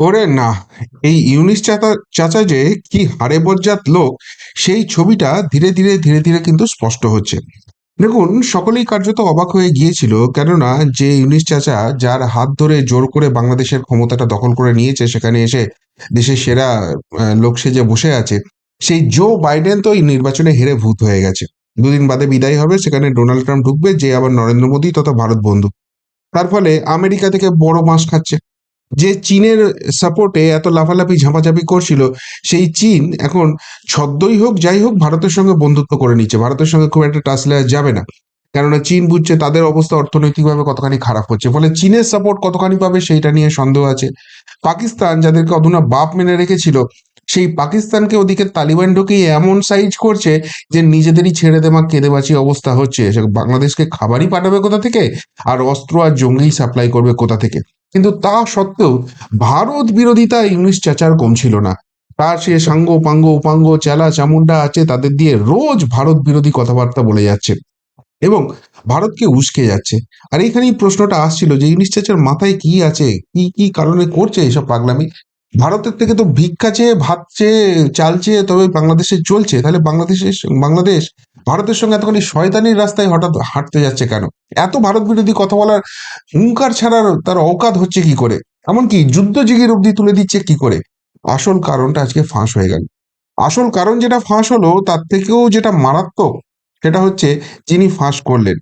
ওরে না, এই ইউনিস চাচা চাচা যে কি হাড়ে বজ্জাত লোক, সেই ছবিটা ধীরে ধীরে ধীরে ধীরে কিন্তু স্পষ্ট হচ্ছে। দেখুন, সকলেই কার্যত অবাক হয়ে গিয়েছিল, কেননা যে ইউনিস চাচা যার হাত ধরে জোর করে বাংলাদেশের ক্ষমতাটা দখল করে নিয়েছে, সেখানে এসে দেশের সেরা লোক সেজে বসে আছে, সেই জো বাইডেন তো এই নির্বাচনে হেরে ভূত হয়ে গেছে। দুদিন বাদে বিদায় হবে, সেখানে ডোনাল্ড ট্রাম্প ঢুকবে, যে আবার নরেন্দ্র মোদী তথা ভারত বন্ধু। তার ফলে আমেরিকা থেকে বড় মাছ খাচ্ছে। যে চীনের সাপোর্টে এত লাফালাফি, ঝাঁপাঝাঁপি করছিল, সেই চীন এখন ছদ্মই হোক, যাই হোক, ভারতের সঙ্গে বন্ধুত্ব করে নিচ্ছে। ভারতের সঙ্গে খুব একটা টাচ লেয়ার যাবে না। কেননা চীন বুঝছে তাদের অবস্থা অর্থনৈতিকভাবে কতখানি খারাপ হচ্ছে। ফলে চীনের সাপোর্ট কতখানি পাবে সেইটা নিয়ে সন্দেহ আছে। পাকিস্তান যাদেরকে অধুনা বাপ মেনে রেখেছিল, সেই পাকিস্তানকে ওদিকে তালিবান ঢুকিয়ে এমন সাইজ করছে যে নিজেদেরই ছেড়ে দেমা কেঁদে বাঁচি অবস্থা হচ্ছে। বাংলাদেশকে খাবারই পাঠাবে কোথা থেকে? আর অস্ত্র আর জঙ্গি সাপ্লাই করবে কোথা থেকে? কিন্তু তা সত্ত্বেও ভারত বিরোধিতা ইংলিশ চাচার কম ছিল না। তার সে সাঙ্গ পাঙ্গ উপাঙ্গ চেলা চামুন্ডা আছে তাদের দিয়ে রোজ ভারত বিরোধী কথাবার্তা বলে যাচ্ছে এবং ভারতকে উস্কে যাচ্ছে। আর এইখানেই প্রশ্নটা আসছিল যে ইংলিশ চাচার মাথায় কি আছে? কি কি কারণে করছে এসব পাগলামি? ভারতের থেকে তো ভিক্ষা চেয়ে, ভাত চেয়ে, চাল চেয়ে তবে বাংলাদেশে চলছে। তাহলে বাংলাদেশের, বাংলাদেশ ভারতের সঙ্গে এতখানি শয়তানির রাস্তায় হঠাৎ হাঁটতে যাচ্ছে কেন? এত ভারত বিরোধী কথা বলার হুঙ্কার ছাড়ার তার অকাত হচ্ছে কি করে? এমনকি যুদ্ধজিগির অবধি তুলে দিচ্ছে কি করে? আসল কারণটা আজকে ফাঁস হয়ে গেল। আসল কারণ যেটা ফাঁস হলো, তার থেকেও যেটা মারাত্মক, সেটা হচ্ছে যিনি ফাঁস করলেন।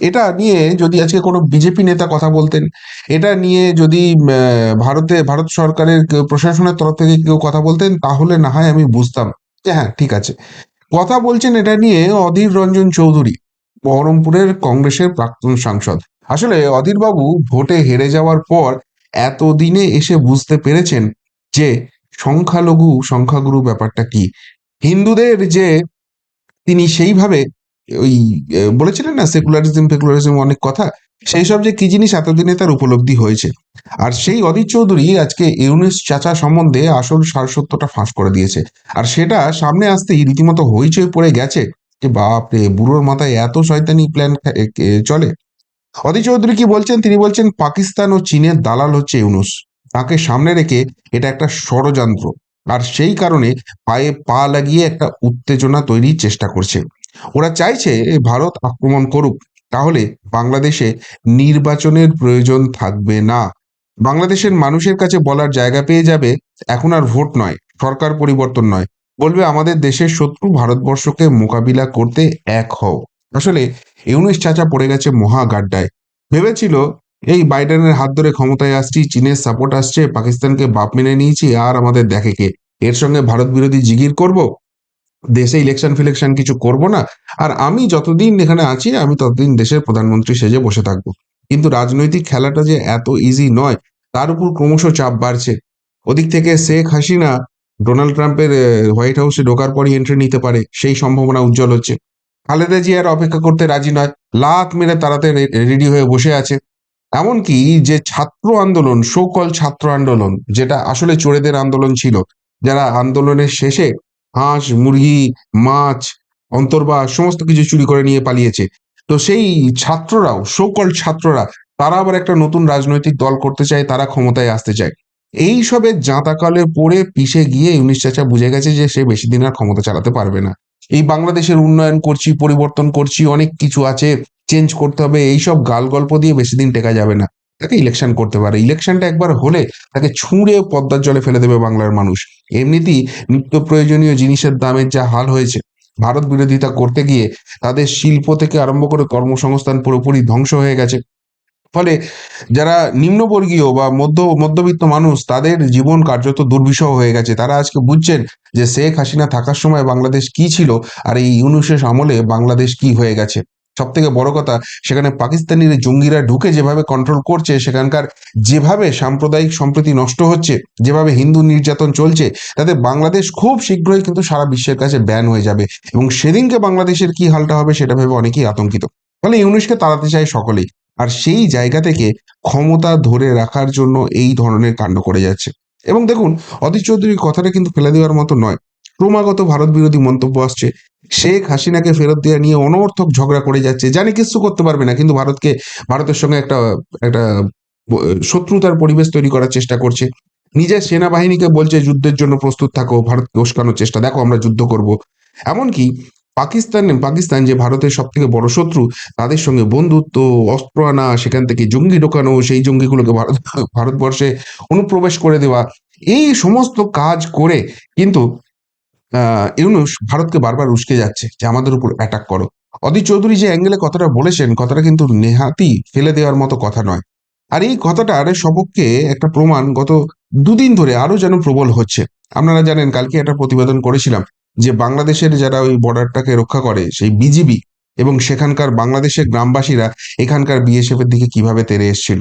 এটা নিয়ে যদি আজকে কোনো বিজেপি নেতা কথা বলতেন, এটা নিয়ে যদি ভারতে, ভারত সরকারের প্রশাসনের তরফ থেকে কেউ কথা বলতেন, তাহলে না হয় আমি বুঝতাম। হ্যাঁ ঠিক আছে। কথা বলছেন এটা নিয়ে অধীর রঞ্জন চৌধুরী, বহরমপুরের কংগ্রেসের প্রাক্তন সাংসদ। আসলে অধীরবাবু ভোটে হেরে যাওয়ার পর এতদিনে এসে বুঝতে পেরেছেন যে সংখ্যালঘু, সংখ্যাগুরু ব্যাপারটা কি। হিন্দুদের যে তিনি সেইভাবে ওই বলেছিলেন না সেকুলারিজম ফেকুলারিজম অনেক কথা? সেই সব যে কি জিনিস এতদিনে তার উপলব্ধি হয়েছে? আর সেই অদিত চৌধুরী আজকে ইউনিস চাচা সম্বন্ধে আসল সারসত্যটা ফাঁস করে দিয়েছে। আর সেটা সামনে আসতেই রীতিমতো হইচই পড়ে গেছে যে বাপরে বুড়োর মাথায় এত শয়তানি প্ল্যান চলে। অদিত চৌধুরী কি বলছেন? তিনি বলছেন, পাকিস্তান ও চীনের দালাল হচ্ছে ইউনুস। তাকে সামনে রেখে এটা একটা ষড়যন্ত্র। আর সেই কারণে পায়ে পা লাগিয়ে একটা উত্তেজনা তৈরির চেষ্টা করছে। ওরা চাইছে ভারত আক্রমণ করুক, তাহলে বাংলাদেশে নির্বাচনের প্রয়োজন থাকবে না। বাংলাদেশের মানুষের কাছে বলার জায়গা পেয়ে যাবে এখন আর ভোট নয়, সরকার পরিবর্তন নয়। বলবে, আমাদের দেশের শত্রু ভারতবর্ষকে মোকাবিলা করতে এক হও। আসলে ইউনুস চাচা পড়ে গেছে মহা গাড্ডায়। ভেবেছিল, এই বাইডেনের হাত ধরে ক্ষমতায় আসছি, চীনের সাপোর্ট আসছে, পাকিস্তানকে বাপ মেনে নিয়েছি, আর আমাদের দেখে কে? এর সঙ্গে ভারত বিরোধী জিগির করব? দেশে ইলেকশন ফিলেকশন কিছু করব না। আর আমি যতদিন এখানে আছি, আমি ততদিন দেশের প্রধানমন্ত্রী সেজে বসে থাকব। কিন্তু রাজনৈতিক খেলাটা যে এত ইজি নয়, তার উপর ক্রমশ চাপ বাড়ছে। ওদিক থেকে শেখ হাসিনা ডোনাল্ড ট্রাম্পের হোয়াইট হাউসে ঢোকার পরই এন্ট্রি নিতে পারে, সেই সম্ভাবনা উজ্জ্বল হচ্ছে। খালেদা জিয়া আর অপেক্ষা করতে রাজি নয় লাত মেরে তাড়াতে রেডি হয়ে বসে আছে। এমনকি যে ছাত্র আন্দোলন সকল ছাত্র আন্দোলন, যেটা আসলে চোরেদের আন্দোলন ছিল, যারা আন্দোলনের শেষে হাঁস, মুরগি, মাছ অন্তর্বাস সমস্ত কিছু চুরি করে নিয়ে পালিয়েছে। তো সেই ছাত্ররাও সকল ছাত্ররা, তারা আবার একটা নতুন রাজনৈতিক দল করতে চায়, তারা ক্ষমতায় আসতে চায়। এই সবের জাঁতাকালে পড়ে পিষে গিয়ে ইউনিশ চাচা বুঝে গেছে যে সে বেশি দিন আর ক্ষমতা চালাতে পারবে না। এই বাংলাদেশের উন্নয়ন করছি, পরিবর্তন করছি, অনেক কিছু আছে চেঞ্জ করতে হবে, এইসব গাল গল্প দিয়ে বেশি দিন টেকা যাবে না। তাকে ইলেকশন করতে পারে। ইলেকশনটা একবার হলে তাকে ছুঁড়ে পদ্মার জলে ফেলে দেবে বাংলার মানুষ। এমনিতেই নিত্য প্রয়োজনীয় জিনিসের দামের যা হাল হয়েছে, ভারত বিরোধিতা করতে গিয়ে তাদের শিল্প থেকে আরম্ভ করে কর্মসংস্থান পুরোপুরি ধ্বংস হয়ে গেছে। ফলে যারা নিম্নবর্গীয় বা মধ্য, মধ্যবিত্ত মানুষ, তাদের জীবন কার্যত দুর্বিষহ হয়ে গেছে। তারা আজকে বুঝছেন যে শেখ হাসিনা থাকার সময় বাংলাদেশ কি ছিল আর এই ইউনুসের আমলে বাংলাদেশ কি হয়ে গেছে। সব থেকে বড় কথা, সেখানে পাকিস্তানি জঙ্গিরা ঢুকে যেভাবে কন্ট্রোল করছে, সেখানকার যেভাবে সাম্প্রদায়িক সম্প্রীতি নষ্ট হচ্ছে, যেভাবে হিন্দু নির্যাতন চলছে, তাতে বাংলাদেশ খুব শীঘ্রই কিন্তু সারা বিশ্বের কাছে ব্যান হয়ে যাবে। এবং সেদিনকে বাংলাদেশের কি হালটা হবে সেটা ভেবে অনেকেই আতঙ্কিত। ফলে ইউনুসকে তাড়াতে চায় সকলেই। আর সেই জায়গা থেকে ক্ষমতা ধরে রাখার জন্য এই ধরনের কাণ্ড করে যাচ্ছে। এবং দেখুন, অধীর চৌধুরীর কথাটা কিন্তু ফেলে দেওয়ার মতো নয়। ক্রমাগত ভারত বিরোধী মন্তব্য আসছে। শেখ হাসিনাকে ফেরত দেওয়া নিয়ে অনর্থক ঝগড়া করে যাচ্ছে। জানি কিছু করতে পারবে না, কিন্তু ভারতকে, ভারতের সঙ্গে একটা একটা শত্রুতার পরিবেশ তৈরি করার চেষ্টা করছে। নিজের সেনাবাহিনীকে বলছে, যুদ্ধের জন্য প্রস্তুত থাকো, ভারতকে উস্কানোর চেষ্টা, দেখো আমরা যুদ্ধ করব। এমনকি পাকিস্তান পাকিস্তান যে ভারতের সব থেকে বড় শত্রু, তাদের সঙ্গে বন্ধুত্ব, অস্ত্র আনা, সেখান থেকে জঙ্গি ঢোকানো, সেই জঙ্গিগুলোকে ভারত, ভারতবর্ষে অনুপ্রবেশ করে দেওয়া, এই সমস্ত কাজ করে কিন্তু ইউনুস ভারতকে বারবার উস্কে যাচ্ছে যে আমাদের উপর অ্যাটাক করো। অদিত চৌধুরী যে অ্যাঙ্গেলে কথাটা বলেছেন, কথাটা কিন্তু নেহাতি ফেলে দেওয়ার মতো কথা নয়। আর এই কথাটার সপক্ষে একটা প্রমাণ, গত দুদিন ধরে আরও যেন প্রবল হচ্ছে। আপনারা জানেন, কালকে একটা প্রতিবেদন করেছিলাম যে বাংলাদেশের যারা ওই বর্ডারটাকে রক্ষা করে, সেই বিজিবি এবং সেখানকার বাংলাদেশের গ্রামবাসীরা এখানকার বিএসএফ এর দিকে কীভাবে তেরে এসেছিল।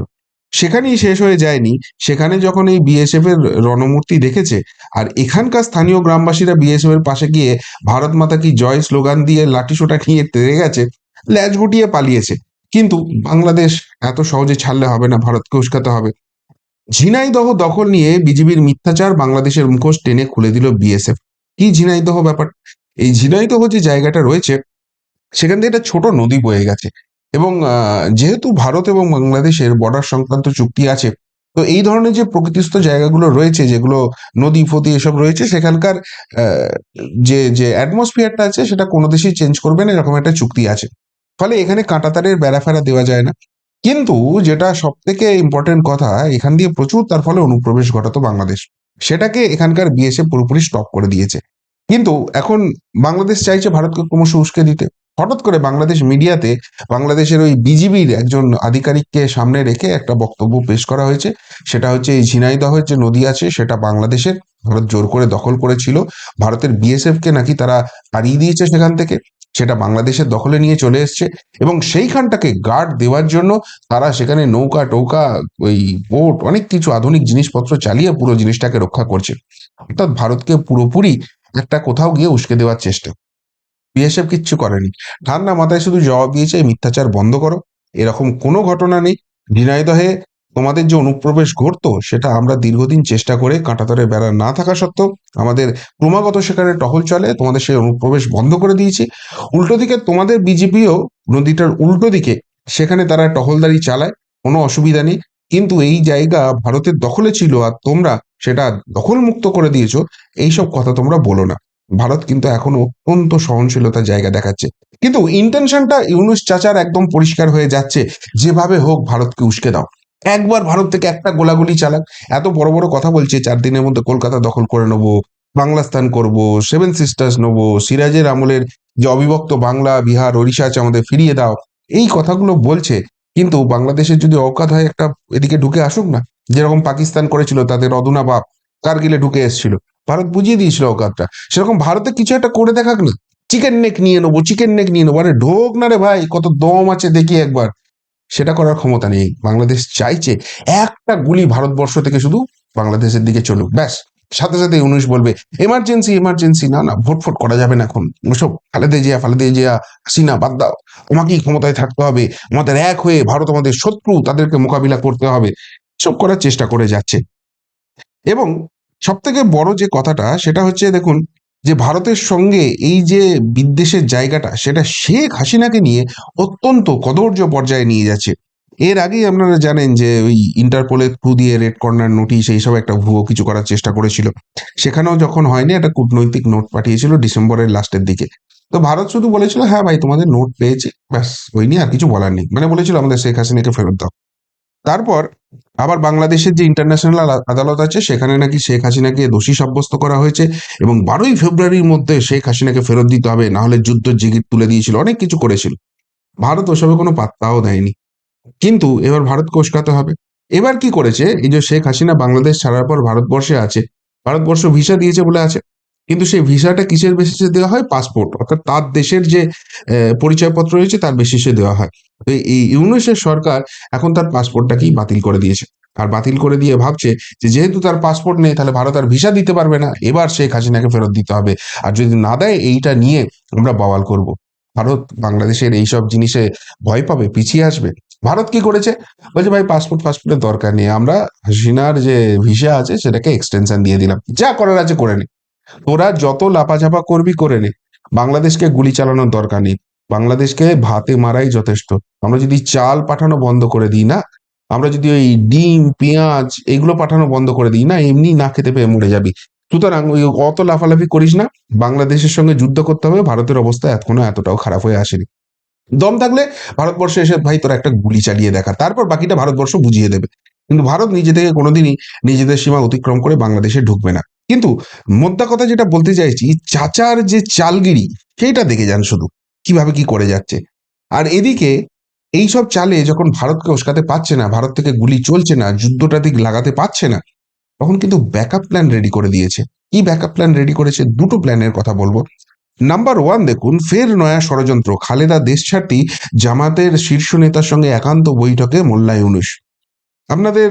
সেখানেই শেষ হয়ে যায়নি। সেখানে যখন এই বিএসএফ এর রণমূর্তি দেখেছে, আর এখানকার স্থানীয় গ্রামবাসীরা বিএসএফ এর পাশে গিয়ে ভারত মাতা কি জয় স্লোগান দিয়ে লাঠিসোঁটা নিয়ে তেরে গেছে, ল্যাজ গুটিয়ে পালিয়েছে। কিন্তু বাংলাদেশ এত সহজে ছাড়লে হবে না, ভারতকে উস্কাতে হবে। ঝিনাইদহ দখল নিয়ে বিজিবির মিথ্যাচার বাংলাদেশের মুখোশ টেনে খুলে দিল বিএসএফ কি ঝিনাইদহ ব্যাপার? এই ঝিনাইদহ যে জায়গাটা রয়েছে, সেখান থেকে একটা ছোট নদী বয়ে গেছে। এবং যেহেতু ভারত এবং বাংলাদেশের বর্ডার সংক্রান্ত চুক্তি আছে, তো এই ধরনের যে প্রকৃতিস্থ জায়গাগুলো রয়েছে, যেগুলো নদী, ফতি এসব রয়েছে, সেখানকার যে যে অ্যাটমসফিয়ারটা আছে, সেটা কোনো দেশেই চেঞ্জ করবে না, এরকম একটা চুক্তি আছে। ফলে এখানে কাঁটাতারের বেড়া ফেরা দেওয়া যায় না। কিন্তু যেটা সব থেকে ইম্পর্টেন্ট কথা, এখান দিয়ে প্রচুর তার ফলে অনুপ্রবেশ ঘটাতো বাংলাদেশ। সেটাকে এখানকার বিএসএফ পুরোপুরি স্টপ করে দিয়েছে। কিন্তু এখন বাংলাদেশ চাইছে ভারতকে ক্রমশ উস্কে দিতে। হঠাৎ করে বাংলাদেশ মিডিয়াতে বাংলাদেশের ওই বিজিবির একজন আধিকারিককে সামনে রেখে একটা বক্তব্য পেশ করা হয়েছে। সেটা হচ্ছে এই ঝিনাইদহের যে নদী আছে, সেটা বাংলাদেশের ভারত জোর করে দখল করেছিল। ভারতের বিএসএফ কে নাকি তারা হারিয়ে দিয়েছে সেখান থেকে। সেটা বাংলাদেশের দখলে নিয়ে চলে এসছে এবং সেইখানটাকে গার্ড দেওয়ার জন্য তারা সেখানে নৌকা, টৌকা, ওই বোট, অনেক কিছু আধুনিক জিনিসপত্র চালিয়ে পুরো জিনিসটাকে রক্ষা করছে। অর্থাৎ ভারতকে পুরোপুরি একটা কোথাও গিয়ে উস্কে দেওয়ার চেষ্টা। বিএসএফ কিচ্ছু করেনি। ঠান্ডা মাথায় শুধু জবাব দিয়েছে, "এই মিথ্যাচার বন্ধ করো। এরকম কোনো ঘটনা নেই। ঝিনাইদহে তোমাদের যে অনুপ্রবেশ ঘটতো, সেটা আমরা দীর্ঘদিন চেষ্টা করে কাঁটাতরে বেড়া না থাকা সত্ত্বেও আমাদের ক্রমাগত সেখানে টহল চলে, তোমাদের সেই অনুপ্রবেশ বন্ধ করে দিয়েছি। উল্টো দিকে তোমাদের বিজেপিও নদীটার উল্টো দিকে সেখানে তারা টহলদারি চালায়, কোনো অসুবিধা নেই। কিন্তু এই জায়গা ভারতের দখলে ছিল আর তোমরা সেটা দখলমুক্ত করে দিয়েছ, এইসব কথা তোমরা বলো না। ভারত কিন্তু এখন অত্যন্ত সহনশীলতার জায়গা দেখাচ্ছে। কিন্তু ইন্টেনশনটা ইউনুস চাচার একদম পরিষ্কার হয়ে যাচ্ছে। যেভাবে হোক ভারতকে উস্কে দাও। একবার ভারত থেকে একটা গোলাগুলি চালাক। এত বড় বড় কথা বলছে, চার দিনের মধ্যে কলকাতা দখল করে নেব বাংলাস্তান করব সেভেন সিস্টার্স নেব, সিরাজের আমলের যে অবিভক্ত বাংলা, বিহার, ওড়িশা আছে আমাদের, ফিরিয়ে দাও। এই কথাগুলো বলছে। কিন্তু বাংলাদেশের যদি অকাত হয় একটা এদিকে ঢুকে আসুক না, যেরকম পাকিস্তান করেছিল তাদের অদুনা বাপ, কার্গিলে ঢুকে এসেছিল। ভারত বুঝিয়ে দিয়েছিল অকাতটা সেরকম ভারতে কিছু একটা করে দেখাক না। চিকেন নেক নিয়ে নেব চিকেন নেক নিয়ে নেব। আরে ঢোক না রে ভাই, কত দম আছে দেখি একবার। সেটা করার ক্ষমতা নেই। বাংলাদেশ চাইছে একটা গুলি ভারতবর্ষ থেকে শুধু বাংলাদেশের দিকে চলুক। ব্যাস, সাথে সাথে উনিশ বলবে এমার্জেন্সি এমার্জেন্সি না না ভোট ফোট করা যাবে না এখন। ওসব ফালেদে জিয়া ফালেদে জিয়া, হাসিনা, বাদ দাও। তোমাকেই ক্ষমতায় থাকতে হবে। আমাদের এক হয়ে ভারত আমাদের শত্রু, তাদেরকে মোকাবিলা করতে হবে। সব করার চেষ্টা করে যাচ্ছে। এবং সব থেকে বড় যে কথাটা সেটা হচ্ছে, দেখুন, যে ভারতের সঙ্গে এই যে বিদ্বেষের জায়গাটা, সেটা শেখ হাসিনাকে নিয়ে অত্যন্ত কদর্য পর্যায়ে নিয়ে যাচ্ছে। এর আগেই আপনারা জানেন যে ওই ইন্টারপোলের থ্রু দিয়ে রেড কর্নার নোটিশ এইসব একটা ভুয়ো কিছু করার চেষ্টা করেছিল। সেখানেও যখন হয়নি, একটা কূটনৈতিক নোট পাঠিয়েছিল ডিসেম্বরের লাস্টের দিকে। তো ভারত শুধু বলেছিল হ্যাঁ ভাই, তোমাদের নোট পেয়েছি, ব্যাস ওই নিয়ে আর কিছু বলার নেই। মানে বলেছিল আমাদের শেখ হাসিনাকে ফেরত দাও। তারপর আবার বাংলাদেশের যে ইন্টারন্যাশনাল আদালত আছে, সেখানে নাকি শেখ হাসিনাকে দোষী সাব্যস্ত করা হয়েছে এবং বারোই ফেব্রুয়ারির মধ্যে শেখ হাসিনাকে ফেরত দিতে হবে, না হলে যুদ্ধ জিগির তুলে দিয়েছিল, অনেক কিছু করেছিল। ভারত ওসবে কোনো পাত্তাও দেয়নি। কিন্তু এবার ভারত কোষকাতে হবে। এবার কি করেছে? এই যে শেখ হাসিনা বাংলাদেশ ছাড়ার পর ভারতবর্ষে আছে, ভারতবর্ষ ভিসা দিয়েছে বলে আছে। কিন্তু সেই ভিসাটা কিসের বেসিসে দেওয়া হয়? পাসপোর্ট। অর্থাৎ তার দেশের যে পরিচয়পত্র রয়েছে, তার বেসিসে দেওয়া হয়। এই ইউনুসের সরকার এখন তার পাসপোর্টটাকেই বাতিল করে দিয়েছে। আর বাতিল করে দিয়ে ভাবছে যে যেহেতু তার পাসপোর্ট নেই, তাহলে ভারত আর ভিসা দিতে পারবে না। এবার শেখ হাসিনাকে ফেরত দিতে হবে। আর যদি না দেয়, এইটা নিয়ে আমরা বওয়াল করব। ভারত বাংলাদেশের এইসব জিনিসে ভয় পাবে, পিছিয়ে আসবে। ভারত কি করেছে? বলছে, ভাই, পাসপোর্ট ফাসপোর্টের দরকার নেই। আমরা হাসিনার যে ভিসা আছে, সেটাকে এক্সটেনশন দিয়ে দিলাম। যা করার আছে করে নে। তোরা যত লাপাঝাপা করবি, করে নে। বাংলাদেশকে গুলি চালানোর দরকার নেই। বাংলাদেশকে ভাতে মারাই যথেষ্ট। আমরা যদি চাল পাঠানো বন্ধ করে দিই না, আমরা যদি ওই ডিম, পেঁয়াজ এগুলো পাঠানো বন্ধ করে দিই না, এমনি না খেতে পেয়ে মরে যাবি। সুতরাং ওই অত লাফালাফি করিস না, বাংলাদেশের সঙ্গে যুদ্ধ করতে হবে, ভারতের অবস্থা এখনও এতটাও খারাপ হয়ে আসেনি। দম থাকলে ভারতবর্ষে এসে, ভাই, তোরা একটা গুলি চালিয়ে দেখা তারপর বাকিটা ভারতবর্ষ বুঝিয়ে দেবে। কিন্তু ভারত নিজে থেকে কোনোদিনই নিজেদের সীমা অতিক্রম করে বাংলাদেশে ঢুকবে না। কিন্তু মোদ্দা কথা যেটা বলতে চাইছি, চাচার যে চালগিরি, সেইটা দেখে যান শুধু। কীভাবে কি করে যাচ্ছে। আর এদিকে এইসব চালে যখন ভারতকে উস্কাতে পারছে না, ভারত থেকে গুলি চলছে না, যুদ্ধটা দিক লাগাতে পারছে না, তখন কিন্তু ব্যাকআপ প্ল্যান রেডি করে দিয়েছে। কি ব্যাকআপ প্ল্যান রেডি করেছে? দুটো প্ল্যানের কথা বলব। নাম্বার ওয়ান দেখুন, ফের নয়া ষড়যন্ত্র। খালেদা দেশ ছাড়তি জামাতের শীর্ষ নেতার সঙ্গে একান্ত বৈঠকে মোল্লা ইউনুস। আপনাদের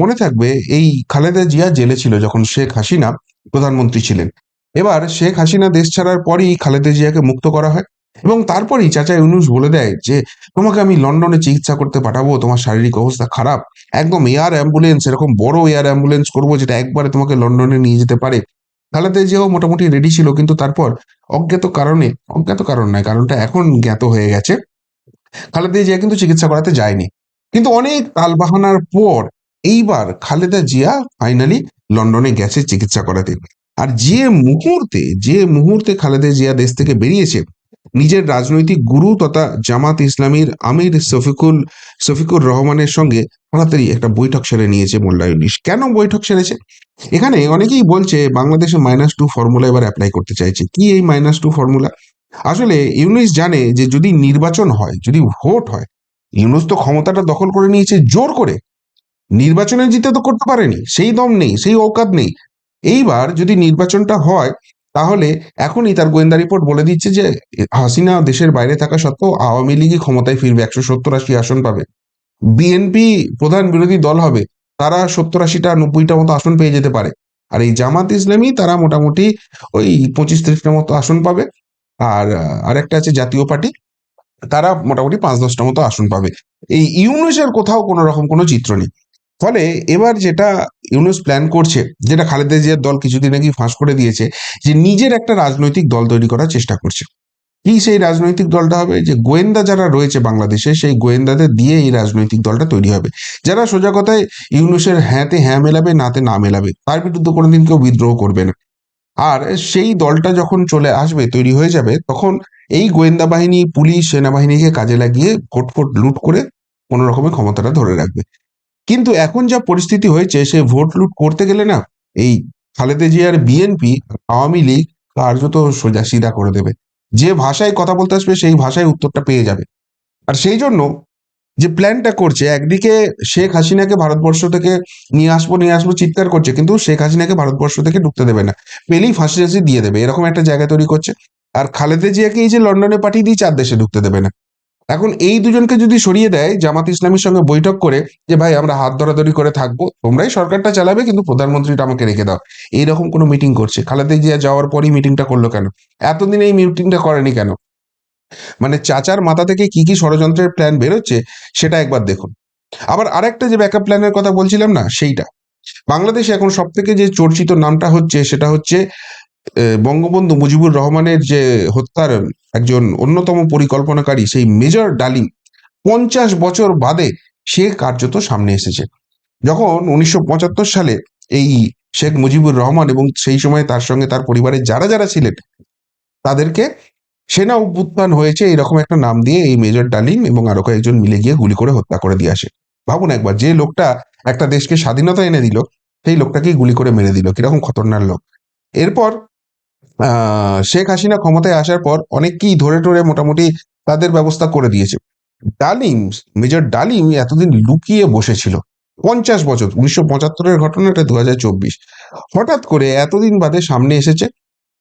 মনে থাকবে, এই খালেদা জিয়া জেলে ছিল যখন শেখ হাসিনা প্রধানমন্ত্রী ছিলেন। এবার শেখ হাসিনা দেশ ছাড়ার পরই খালেদা জিয়াকে মুক্ত করা হয়। এবং তারপরেই চাচা ইউনুস বলে দেয় যে, তোমাকে আমি লন্ডনে চিকিৎসা করতে পাঠাবো, তোমার শারীরিক অবস্থা খারাপ। একদম এয়ার অ্যাম্বুলেন্স, এরকম বড় এয়ার অ্যাম্বুলেন্স করব যেটা একবারে তোমাকে লন্ডনে নিয়ে যেতে পারে। খালেদা জিয়াও মোটামুটি রেডি ছিল, কিন্তু তারপর অজ্ঞাত কারণে, অজ্ঞাত কারণ নয়, কারণটা এখন জ্ঞাত হয়ে গেছে। খালেদা জিয়া কিন্তু চিকিৎসা করাতে যায়নি। কিন্তু অনেক তালবাহানার পর এইবার খালেদা জিয়া ফাইনালি লন্ডনে গেছে চিকিৎসা করাতে। আর যে মুহূর্তে যে মুহূর্তে খালেদা জিয়া দেশ থেকে বেরিয়েছে নিজের রাজনৈতিক গুরু তথা জামাত ইসলামীর আমির শফিকুল, শফিকুর রহমানের সঙ্গে তাড়াতাড়ি একটা বৈঠক সেরে নিয়েছে মোল্লা ইউনিস। কেন বৈঠক সেরেছে? এখানে অনেকেই বলছে, বাংলাদেশে মাইনাস টু ফর্মুলা এবার অ্যাপ্লাই করতে চাইছে। কি এই মাইনাস টু ফর্মুলা আসলে ইউনুস জানে যে যদি নির্বাচন হয়, যদি ভোট হয়, ইউনুস তো ক্ষমতাটা দখল করে নিয়েছে জোর করে। নির্বাচনে জিতে তো করতে পারেনি। সেই দম নেই, সেই ঔকাত নেই। এইবার যদি নির্বাচনটা হয় তাহলে এখনই তার গোয়েন্দা রিপোর্ট বলে দিচ্ছে যে, হাসিনা দেশের বাইরে থাকা সত্ত্বেও আওয়ামী লীগই ক্ষমতায় ফিরবে, একশো সত্তর আশি আসন পাবে। বিএনপি প্রধান বিরোধী দল হবে, তারা সত্তর আশিটা নব্বইটা মতো আসন পেয়ে যেতে পারে। আর এই জামাত ইসলামী তারা মোটামুটি ওই পঁচিশ ত্রিশটা মতো আসন পাবে। আর, আরেকটা আছে জাতীয় পার্টি, তারা মোটামুটি পাঁচ দশটা মতো আসন পাবে। এই ইউনুসের কোথাও কোনো রকম কোনো চিত্র নেই। ফলে এবার যেটা ইউনুস প্ল্যান করছে, যেটা খালেদা জিয়ার দল কিছুদিন আগে ফাঁস করে দিয়েছে, যে নিজের একটা রাজনৈতিক দল তৈরি করার চেষ্টা করছে। কি সেই রাজনৈতিক দলটা হবে? যে গোয়েন্দা যারা রয়েছে বাংলাদেশে, সেই গোয়েন্দাদের দিয়ে এই রাজনৈতিক দলটা তৈরি হবে। যারা সোজা কথায় ইউনুসের হ্যাঁতে হ্যাঁ মেলাবে, নাতে না মেলাবে, তার বিরুদ্ধে কোনোদিন কেউ বিদ্রোহ করবে না। আর সেই দলটা যখন চলে আসবে, তৈরি হয়ে যাবে, তখন এই গোয়েন্দা বাহিনী, পুলিশ, সেনাবাহিনীকে কাজে লাগিয়ে ভোট ফোট লুট করে কোনো রকমের ক্ষমতাটা ধরে রাখবে। কিন্তু এখন যা পরিস্থিতি হয়েছে, সে ভোট লুট করতে গেলে না, এই খালেদা জিয়ার বিএনপি আওয়ামী লীগ কার্যত সোজা সিধা করে দেবে। যে ভাষায় কথা বলতে আসবে, সেই ভাষায় উত্তরটা পেয়ে যাবে। আর সেই জন্য যে প্ল্যানটা করছে, একদিকে শেখ হাসিনাকে ভারতবর্ষ থেকে নিয়ে আসব নিয়ে আসব, চিৎকার করছে, কিন্তু শেখ হাসিনাকে ভারতবর্ষ থেকে ঢুকতে দেবে না। পেলেই ফাঁসি দিয়ে দেবে, এরকম একটা জায়গা তৈরি করছে। আর খালেদা জিয়াকে এই যে লন্ডনে পাঠিয়ে দিয়ে চার দেশে ঢুকতে দেবে না। এখন এই দুজনকে যদি সরিয়ে দেয়, জামাত ইসলামের সঙ্গে বৈঠক করে যে, ভাই, আমরা হাত ধরাধরি করে থাকব, তোমরাই সরকারটা চালাবে, কিন্তু প্রধানমন্ত্রীটা আমাকে রেখে দাও। এইরকম কোনো মিটিং করছে। খালেদা জিয়া যাওয়ার পরই মিটিংটা করল কেন? এতদিন এই মিটিংটা করেনি কেন? মানে চাচার মাথা থেকে কি কি ষড়যন্ত্রের প্ল্যান বেরোচ্ছে, সেটা একবার দেখুন। আবার আরেকটা যে ব্যাকআপ প্ল্যানের কথা বলছিলাম না, সেইটা। বাংলাদেশে এখন সব থেকে যে চর্চিত নামটা হচ্ছে, সেটা হচ্ছে বঙ্গবন্ধু মুজিবুর রহমানের যে হত্যার একজন অন্যতম পরিকল্পনাকারী সেই মেজর ডালিম পঞ্চাশ বছর বাদে সে কার্যত সামনে এসেছে। যখন উনিশশো পঁচাত্তর সালে এই শেখ মুজিবুর রহমান এবং সেই সময় তার সঙ্গে তার পরিবারের যারা যারা ছিলেন, তাদেরকে সেনা অভ্যুত্থান হয়েছে এরকম একটা নাম দিয়ে এই মেজর ডালিম এবং আরও কয়েকজন মিলে গিয়ে গুলি করে হত্যা করে দিয়ে আসে। ভাবুন একবার, যে লোকটা একটা দেশকে স্বাধীনতা এনে দিল, সেই লোকটাকেই গুলি করে মেরে দিল, কীরকম খতরনাক লোক। এরপর শেখ হাসিনা ক্ষমতায় আসার পর অনেককেই ধরে টরে মোটামুটি তাদের ব্যবস্থা করে দিয়েছে। ডালিম, মেজর ডালিম এতদিন লুকিয়ে বসেছিল। পঞ্চাশ বছর, উনিশশো পঁচাত্তরের ঘটনাটা দু হাজার চব্বিশ। হঠাৎ করে এতদিন বাদে সামনে এসেছে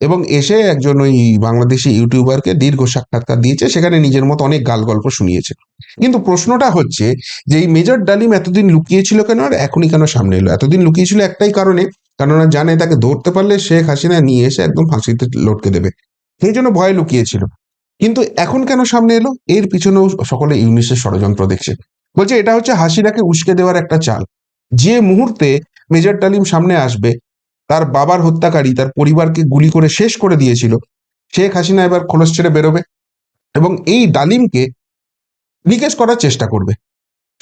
এবং এসে একজন ওই বাংলাদেশি ইউটিউবারকে দীর্ঘ সাক্ষাৎকার দিয়েছে, সেখানে নিজের মতো অনেক গাল গল্প শুনিয়েছে। কিন্তু প্রশ্নটা হচ্ছে যে, এই মেজর ডালিম এতদিন লুকিয়েছিল কেন আর এখনই কেন সামনে এলো? এতদিন লুকিয়েছিল একটাই কারণে কেননা জানে তাকে ধরতে পারলে শেখ হাসিনা নিয়ে এসে একদম ফাঁসিতে লটকে দেবে। সেই জন্য ভয় লুকিয়েছিল। কিন্তু এখন কেন সামনে এলো? এর পিছনেও সকলে ইউনিসের ষড়যন্ত্র দেখছে। বলছে, এটা হচ্ছে হাসিনাকে উস্কে দেওয়ার একটা চাল। যে মুহূর্তে মেজর ডালিম সামনে আসবে, তার বাবার হত্যাকারী, তার পরিবারকে গুলি করে শেষ করে দিয়েছিল, শেখ হাসিনা এবার খোলস ছেড়ে বেরোবে এবং এই ডালিমকে নিকেশ করার চেষ্টা করবে।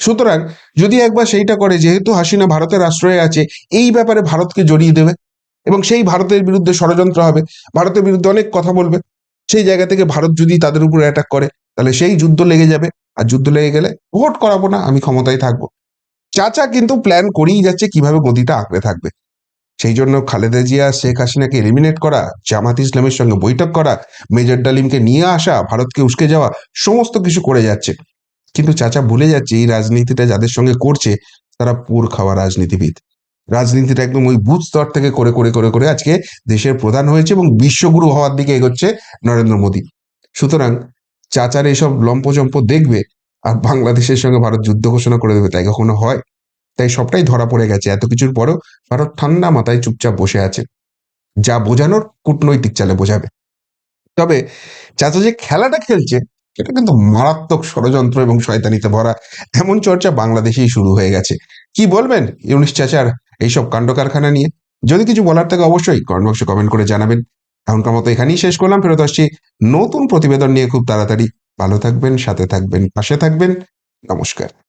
সুতরাং যদি একবার সেইটা করে, যেহেতু হাসিনা ভারতের আশ্রয়ে আছে, এই ব্যাপারে ভারতকে জড়িয়ে দেবে এবং সেই ভারতের বিরুদ্ধে ষড়যন্ত্র হবে, ভারতের বিরুদ্ধে অনেক কথা বলবে, সেই জায়গা থেকে ভারত যদি তাদের উপর অ্যাটাক করে, তাহলে সেই যুদ্ধ লেগে যাবে। আর যুদ্ধ লেগে গেলে ভোট করাবো না, আমি ক্ষমতায় থাকব। চাচা কিন্তু প্ল্যান করেই যাচ্ছে কীভাবে গদিটা আঁকড়ে থাকবে। সেই জন্য খালেদা জিয়া, শেখ হাসিনাকে এলিমিনেট করা, জামাত ইসলামের সঙ্গে বৈঠক করা, মেজর ডালিমকে নিয়ে আসা, ভারতকে উস্কে যাওয়া, সমস্ত কিছু করে যাচ্ছে। কিন্তু চাচা ভুলে যাচ্ছে এই রাজনীতিটা যাদের সঙ্গে করছে, তারা পুর খাওয়া রাজনীতিবিদ। রাজনীতিটা একদম ওই বুথ স্তর থেকে করে করে করে করে আজকে দেশের প্রধান হয়েছে এবং বিশ্বগুরু হওয়ার দিকে এগোচ্ছে নরেন্দ্র মোদী। সুতরাং চাচার এইসব লম্পজম্প দেখবে আর বাংলাদেশের সঙ্গে ভারত যুদ্ধ ঘোষণা করে দেবে, তাই কখনো হয়? তাই সবটাই ধরা পড়ে গেছে, এত কিছুর পরেও ভারত ঠান্ডা মাথায় চুপচাপ বসে আছে। যা বোঝানোর কূটনৈতিক চালে বোঝাবে। তবে চাচা যে খেলাটা খেলছে সেটা কিন্তু মারাত্মক ষড়যন্ত্র এবং শয়তানিতে ভরা এমন চর্চা বাংলাদেশেই শুরু হয়ে গেছে। কি বলবেন ইউনিশ চাচার এইসব কাণ্ড কারখানা নিয়ে? যদি কিছু বলার থাকে অবশ্যই কমেন্ট বক্সে কমেন্ট করে জানাবেন। এখনকার মতো এখানেই শেষ করলাম, ফেরত আসছি নতুন প্রতিবেদন নিয়ে খুব তাড়াতাড়ি। ভালো থাকবেন, সাথে থাকবেন, পাশে থাকবেন। নমস্কার।